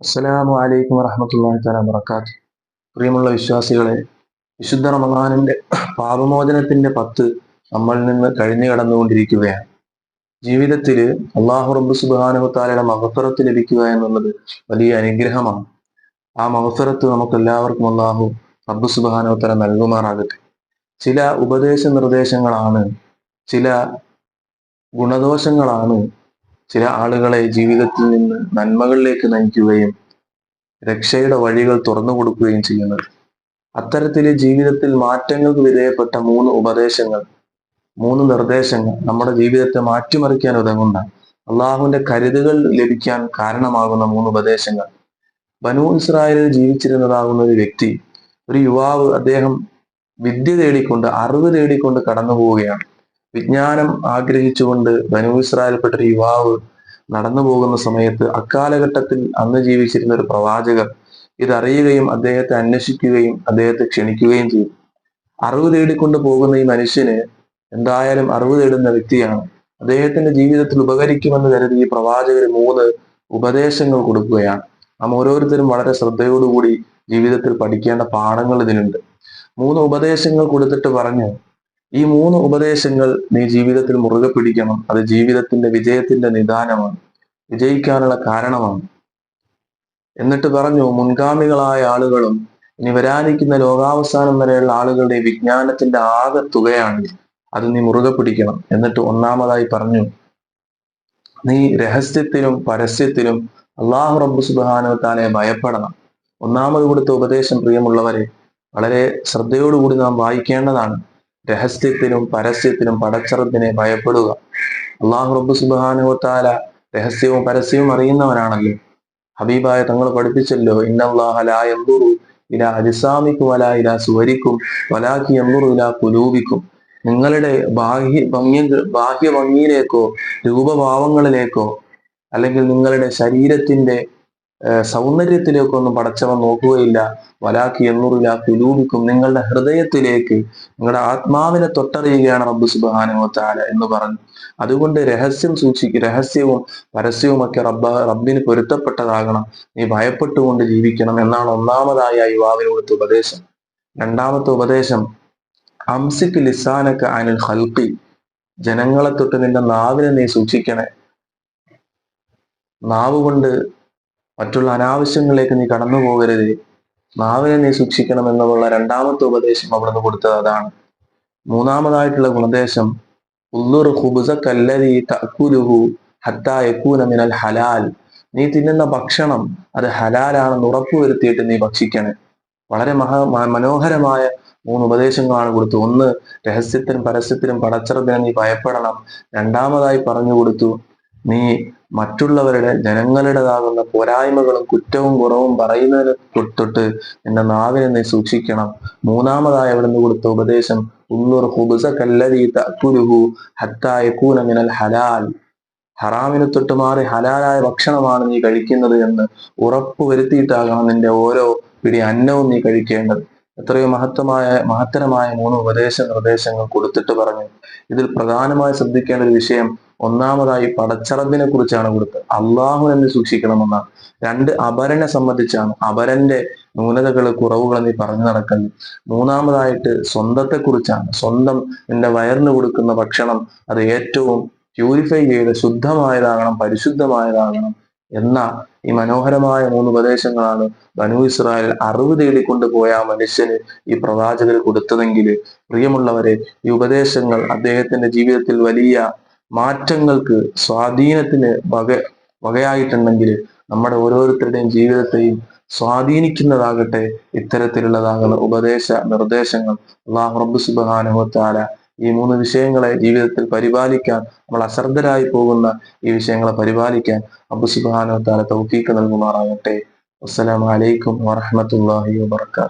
അസ്സലാമു അലൈക്കും വറഹമത്തല്ലാഹി തആല വബറകാത്ത് പ്രിയമുള്ള വിശ്വാസികളെ വിശുദ്ധ റമദാനിന്റെ പാപമോചനത്തിന്റെ പത്ത് നമ്മൾ നിന്ന് കഴിഞ്ഞു കടന്നുകൊണ്ടിരിക്കുകയാണ്. ജീവിതത്തിൽ അള്ളാഹു റബ്ബ് സുബ്ഹാനഹു തആലയുടെ മഹഫറത്ത് ലഭിക്കുക എന്നുള്ളത് വലിയ അനുഗ്രഹമാണ്. ആ മഹഫറത്ത് നമുക്ക് എല്ലാവർക്കും അള്ളാഹു റബ്ബ് തആല നൽകുമാറാകട്ടെ. ചില ഉപദേശ നിർദ്ദേശങ്ങളാണ് ചില ഗുണദോഷങ്ങളാണ് ചില ആളുകളെ ജീവിതത്തിൽ നിന്ന് നന്മകളിലേക്ക് നയിക്കുകയും രക്ഷയുടെ വഴികൾ തുറന്നു കൊടുക്കുകയും ചെയ്യുന്നത്. അത്തരത്തിലെ ജീവിതത്തിൽ മാറ്റങ്ങൾക്ക് വിധേയപ്പെട്ട മൂന്ന് ഉപദേശങ്ങൾ മൂന്ന് നിർദ്ദേശങ്ങൾ നമ്മുടെ ജീവിതത്തെ മാറ്റിമറിക്കാൻ ഉതകുന്ന അള്ളാഹുവിന്റെ കരുതുകൾ ലഭിക്കാൻ കാരണമാകുന്ന മൂന്ന് ഉപദേശങ്ങൾ. ബനു ഇസ്രായേലിൽ ജീവിച്ചിരുന്നതാകുന്ന ഒരു വ്യക്തി ഒരു യുവാവ് അദ്ദേഹം വിദ്യ തേടിക്കൊണ്ട് അറിവ് തേടിക്കൊണ്ട് കടന്നു പോവുകയാണ് വിജ്ഞാനം ആഗ്രഹിച്ചുകൊണ്ട് ബനു ഇസ്രായേൽപ്പെട്ട ഒരു യുവാവ് നടന്നു പോകുന്ന സമയത്ത് അക്കാലഘട്ടത്തിൽ അന്ന് ജീവിച്ചിരുന്ന ഒരു പ്രവാചകർ ഇതറിയുകയും അദ്ദേഹത്തെ അന്വേഷിക്കുകയും അദ്ദേഹത്തെ ക്ഷണിക്കുകയും ചെയ്തു. അറിവ് തേടിക്കൊണ്ട് പോകുന്ന ഈ മനുഷ്യന് എന്തായാലും അറിവ് തേടുന്ന വ്യക്തിയാണ്. അദ്ദേഹത്തിന്റെ ജീവിതത്തിൽ ഉപകരിക്കുമെന്ന് കരുതി ഈ പ്രവാചകർ മൂന്ന് ഉപദേശങ്ങൾ കൊടുക്കുകയാണ്. നാം ഓരോരുത്തരും വളരെ ശ്രദ്ധയോടുകൂടി ജീവിതത്തിൽ പഠിക്കേണ്ട പാഠങ്ങൾ ഇതിലുണ്ട്. മൂന്ന് ഉപദേശങ്ങൾ കൊടുത്തിട്ട് പറഞ്ഞു ഈ മൂന്ന് ഉപദേശങ്ങൾ നീ ജീവിതത്തിൽ മുറുകെ പിടിക്കണം. അത് ജീവിതത്തിന്റെ വിജയത്തിന്റെ നിദാനമാണ്. വിജയിക്കാനുള്ള കാരണമാണ്. എന്നിട്ട് പറഞ്ഞു മുൻഗാമികളായ ആളുകളും ഇനി വരാനിരിക്കുന്ന ലോകാവസാനം വരെയുള്ള ആളുകളുടെ വിജ്ഞാനത്തിന്റെ ആകെ തുകയാണ് അത് നീ മുറുകെ പിടിക്കണം. എന്നിട്ട് ഒന്നാമതായി പറഞ്ഞു നീ രഹസ്യത്തിലും പരസ്യത്തിലും അള്ളാഹു റബ്ബു സുബാനുത്താനെ ഭയപ്പെടണം. ഒന്നാമത് കൊടുത്ത ഉപദേശം പ്രിയമുള്ളവരെ വളരെ ശ്രദ്ധയോടുകൂടി നാം വായിക്കേണ്ടതാണ്. രഹസ്യത്തിലും പരസ്യത്തിലും പടച്ചറത്തിനെ ഭയപ്പെടുക. അള്ളാഹു റബ്ബു സുബാനുഹത്താല രഹസ്യവും പരസ്യവും അറിയുന്നവനാണല്ലോ. ഹബീബായ തങ്ങൾ പഠിപ്പിച്ചല്ലോ ഇന്നല്ലാഹു ഇല അജിസാമിക്കും വല ഇല സുവരിക്കും വലാക്കി എന്നുറു ഇല കുലൂപിക്കും നിങ്ങളുടെ ബാഹ്യ ഭംഗി ബാഹ്യ ഭംഗിയിലേക്കോ രൂപഭാവങ്ങളിലേക്കോ അല്ലെങ്കിൽ നിങ്ങളുടെ ശരീരത്തിന്റെ സൗന്ദര്യത്തിലേക്കോ ഒന്നും പടച്ചവൻ നോക്കുകയില്ല. വലാക്കി എന്നുറില്ല കുലൂബിക്കും നിങ്ങളുടെ ഹൃദയത്തിലേക്ക് നിങ്ങളുടെ ആത്മാവിനെ തൊട്ടറിയുകയാണ് റബ്ബ് സുബാനുവത്താല എന്ന് പറഞ്ഞു. അതുകൊണ്ട് രഹസ്യം സൂക്ഷിക്കുക രഹസ്യവും പരസ്യവുമൊക്കെ റബ്ബ റബ്ബിന് പൊരുത്തപ്പെട്ടതാകണം. നീ ഭയപ്പെട്ടുകൊണ്ട് ജീവിക്കണം എന്നാണ് ഒന്നാമതായി ആ യുവാവിനോടുത്ത ഉപദേശം. രണ്ടാമത്തെ ഉപദേശം അംസിക്ക് ലിസാനക്ക് അനിൽ ഹൽക്കി ജനങ്ങളെ തൊട്ട് നിന്റെ നാവിനെ നീ സൂക്ഷിക്കണേ. നാവ് കൊണ്ട് മറ്റുള്ള അനാവശ്യങ്ങളിലേക്ക് നീ കടന്നു പോകരുത്. നാവിനെ നീ സൂക്ഷിക്കണം എന്നുള്ള രണ്ടാമത്തെ ഉപദേശം അവിടുന്ന് കൊടുത്തത് അതാണ്. മൂന്നാമതായിട്ടുള്ള ഉപദേശം ഉള്ളുർ ഹുബുസ തക്കുലുഹു ഹത്താ മിനൽ ഹലാൽ. നീ തിന്നുന്ന ഭക്ഷണം അത് ഹലാലാണെന്ന് ഉറപ്പുവരുത്തിയിട്ട് നീ ഭക്ഷിക്കണേ. വളരെ മഹാ മനോഹരമായ മൂന്ന് ഉപദേശങ്ങളാണ് കൊടുത്തു ഒന്ന് രഹസ്യത്തിനും പരസ്യത്തിനും പടച്ചറത്തിനും നീ ഭയപ്പെടണം. രണ്ടാമതായി പറഞ്ഞു കൊടുത്തു നീ മറ്റുള്ളവരുടെ ജനങ്ങളുടേതാകുന്ന പോരായ്മകളും കുറ്റവും കുറവും പറയുന്നതിന് തൊട്ടിട്ട് എന്റെ നാവിനെ നീ സൂക്ഷിക്കണം. മൂന്നാമതായി അവിടുന്ന് കൊടുത്ത ഉപദേശം ഉള്ളൂർ മിനൽ ഹലാൽ. ഹറാമിന് തൊട്ട് മാറി ഹലാലായ ഭക്ഷണമാണ് നീ കഴിക്കുന്നത് എന്ന് ഉറപ്പ് വരുത്തിയിട്ടാകണം നിന്റെ ഓരോ പിടി അന്നവും നീ കഴിക്കേണ്ടത്. എത്രയോ മഹത്വമായ മഹത്തരമായ മൂന്ന് ഉപദേശ നിർദ്ദേശങ്ങൾ കൊടുത്തിട്ട് പറഞ്ഞു. ഇതിൽ പ്രധാനമായി ശ്രദ്ധിക്കേണ്ട ഒരു വിഷയം ഒന്നാമതായി പടച്ചറബിനെ കുറിച്ചാണ് കൊടുത്തത്. അള്ളാഹു എന്ന് സൂക്ഷിക്കണമെന്നാണ്. രണ്ട് അപരനെ സംബന്ധിച്ചാണ്. അപരന്റെ ന്യൂനതകൾ കുറവുകൾ നീ പറഞ്ഞു നടക്കുന്നത് മൂന്നാമതായിട്ട് സ്വന്തത്തെ കുറിച്ചാണ് സ്വന്തം നിന്റെ വയറിന് കൊടുക്കുന്ന ഭക്ഷണം അത് ഏറ്റവും പ്യൂരിഫൈ ചെയ്ത് ശുദ്ധമായതാകണം പരിശുദ്ധമായതാകണം. എന്ന ഈ മനോഹരമായ മൂന്ന് ഉപദേശങ്ങളാണ് ബനു ഇസ്രായേൽ അറിവ് തേടിക്കൊണ്ട് പോയ ആ മനുഷ്യന് ഈ പ്രവാചകർ കൊടുത്തതെങ്കിൽ പ്രിയമുള്ളവരെ ഈ ഉപദേശങ്ങൾ അദ്ദേഹത്തിന്റെ ജീവിതത്തിൽ വലിയ മാറ്റങ്ങൾക്ക് സ്വാധീനത്തിന് വക വകയായിട്ടുണ്ടെങ്കിൽ നമ്മുടെ ഓരോരുത്തരുടെയും ജീവിതത്തെയും സ്വാധീനിക്കുന്നതാകട്ടെ ഇത്തരത്തിലുള്ളതാകുന്ന ഉപദേശ നിർദ്ദേശങ്ങൾ അള്ളാഹു റബ്ബു സുബാനുഹത്താല ഈ മൂന്ന് വിഷയങ്ങളെ ജീവിതത്തിൽ പരിപാലിക്കാൻ നമ്മൾ അശ്രദ്ധരായി പോകുന്ന ഈ വിഷയങ്ങളെ പരിപാലിക്കാൻ അബു സുബാനുഹത്താല തൗഫീക്ക് നൽകുമാറാകട്ടെ. അസ്സലാമലൈക്കും വാഹമത്തല്ലാഹി വാത്തു